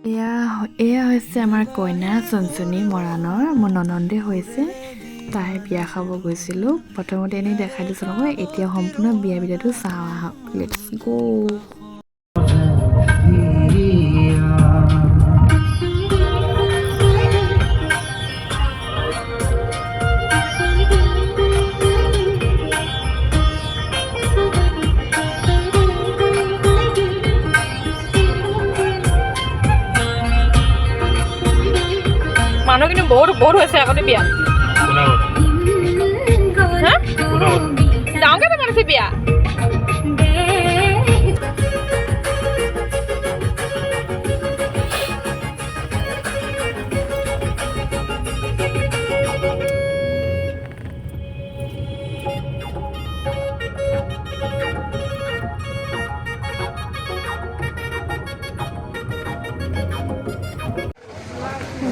এয়া এয়া হৈছে আমাৰ কইনা চঞ্চনী মৰাণৰ। মোৰ ননন্দে হৈছে। তাই বিয়া খাব গৈছিলোঁ। প্ৰথমতে এনেই দেখাই দিছোঁ নহয় এতিয়া সম্পূৰ্ণ বিয়া বিধাটো চাওঁ আহক। লেটছ গ' মানুহ কিন্তু বহুত বহুত হৈছে আগতে বিয়া। ডাঙৰকে পাতিছে বিয়া।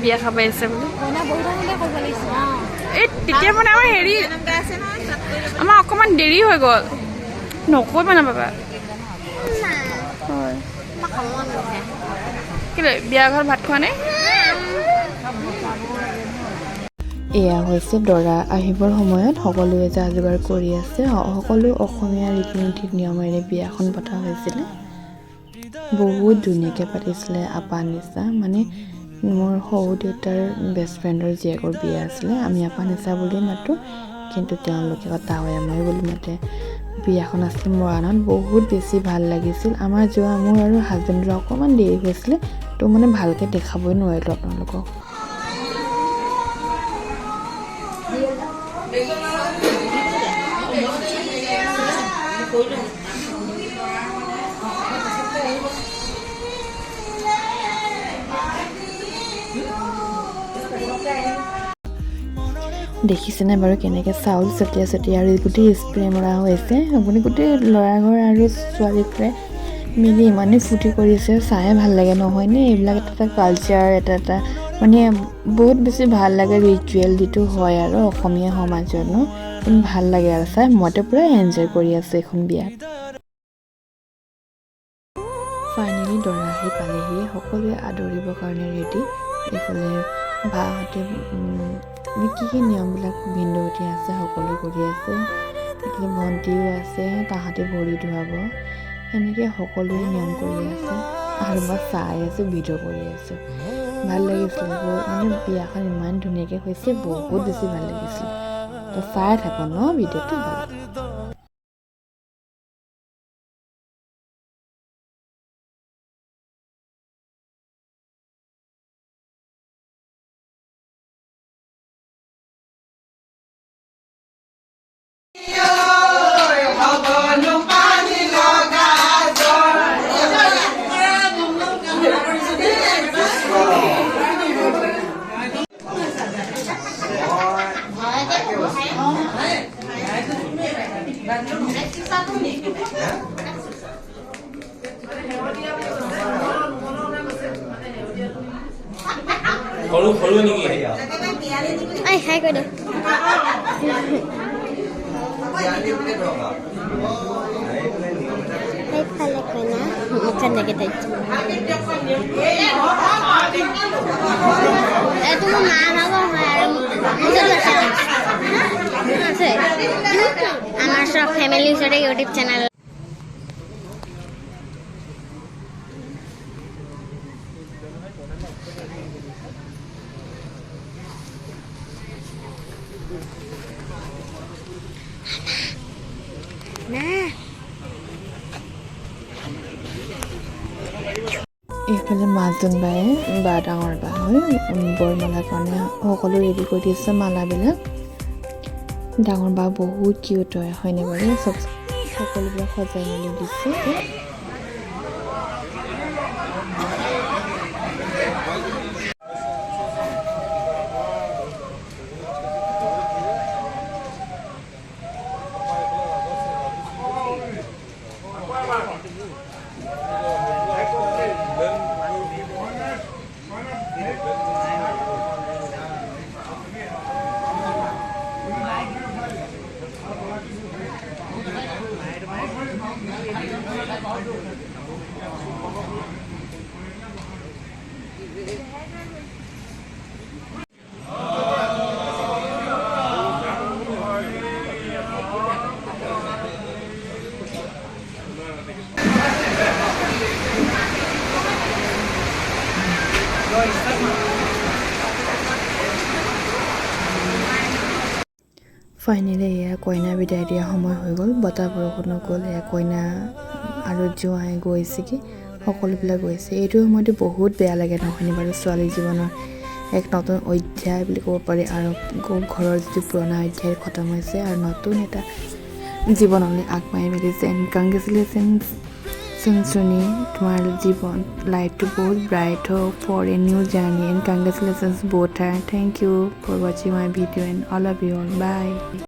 বিয়া খাব আহিছে বুলি। এই তেতিয়া মানে আমাৰ হেৰি আমাৰ অকণমান দেৰি হৈ গ'ল। নকৈ মানে বাবা। হয়। কেলৈ বিয়া ঘৰত ভাত খোৱা নাই এয়া হৈছে দৰা। আহিবৰ সময়ত সকলোৱে যা যোগাৰ কৰি আছে। সকলো অসমীয়া ৰীতি নীতি নিয়মেৰে বিয়াখন পতা হৈছিলে। বহুত ধুনীয়াকৈ পাতিছিলে। আপা নিচা মানে মোৰ সৰু দেউতাৰ বেষ্ট ফ্ৰেণ্ডৰ জীয়েকৰ বিয়া আছিলে। আমি আপা নিচা বুলি মাতোঁ, কিন্তু তেওঁলোকে আকৌ তাৱৈ আমাই বুলি মাতে। বিয়াখন আছিল মৰাণত, বহুত বেছি ভালো লাগিছিল। আমাৰ যোৱা মোৰ আৰু হাজবেণ্ডৰ অকণমান দেৰি হৈছিলে, তো মানে ভালকৈ দেখাবই নোৱাৰিলোঁ আপোনালোকক। দেখিছেনে বাৰু কেনেকৈ চাউল ছটিয়াই ছটিয়াই আৰু গোটেই স্প্ৰে মৰা হৈছে। আপুনি গোটেই ল'ৰা ঘৰ আৰু ছোৱালীবোৰে মিলি ইমানেই ফূৰ্তি কৰিছে চায়ে ভাল লাগে নহয়নে এইবিলাক এটা এটা কালচাৰ এটা এটা মানে বহুত বেছি ভাল লাগে ৰিচুৱেল যিটো হয় আৰু অসমীয়া সমাজত ন? ভাল লাগে আৰু চাই মইতো পূৰা এনজয় কৰি আছোঁ এইখন বিয়াত ফাইনেলি দৰা আহি পালেহি সকলোৱে আদৰিবৰ কাৰণে ৰেডি এইফালে মানে কি কি নিয়মবিলাক ভিন্দৱতী আছে, সকলো কৰি আছে এইফালে ভণ্টিও আছে, তাহাঁতে ভৰি ধুৱাব, সেনেকৈ সকলোৱে নিয়ম কৰি আছে। আৰু মই চাই আছোঁ, ভিডিঅ' কৰি আছোঁ। ভালো লাগিছিলে মানে বিয়াখন ইমান ধুনীয়াকৈ হৈছে, বহুত বেছি ভালো লাগিছিলে। তো চাই থাকোঁ ন, ভিডিঅ'টো ভালো খড়ু খড়ু নিগি আই হাই কইরে হাই ফালে কইনা মুখের নাকে দেখছি এ, তুমি হ্যাঁ? আচ্ছা, আমার সব ফ্যামিলির ইউটিউব চ্যানেল এইফালে মাজুন বায়ে বা ডাঙৰ বা হয় বৰমালাৰ কাৰণে সকলো ৰেডি কৰি দিছে মালাবিলাক ডাঙৰ বা বহুত কিউট হয় হয়নে বাৰু চব সকলোবিলাক সজাই মেলি দিছে ফাইনেলি এয়া কইনা বিদায় দিয়া সময় হৈ গ'ল। বতাহ বৰষুণো গ'ল এয়া কইনা আৰু জোঁৱাই গৈছেগৈ সকলোবিলাক গৈছে। এইটো সময়তো বহুত বেয়া লাগে নহয়নে বাৰু ছোৱালী জীৱনৰ এক নতুন অধ্যায় বুলি ক'ব পাৰি আৰু ঘৰৰ যিটো পুৰণা অধ্যায় খতম হৈছে আৰু নতুন এটা জীৱনলৈ আগবাঢ়ি মেলিছে এণ্ড কংগ্ৰেচুলেশ্যনছ চুনচুনি, তোমাৰ জীৱন লাইফটো বহুত ব্ৰাইট হওক for a new journey and congratulations both R thank you for ৱাচিং my video' and all of you bye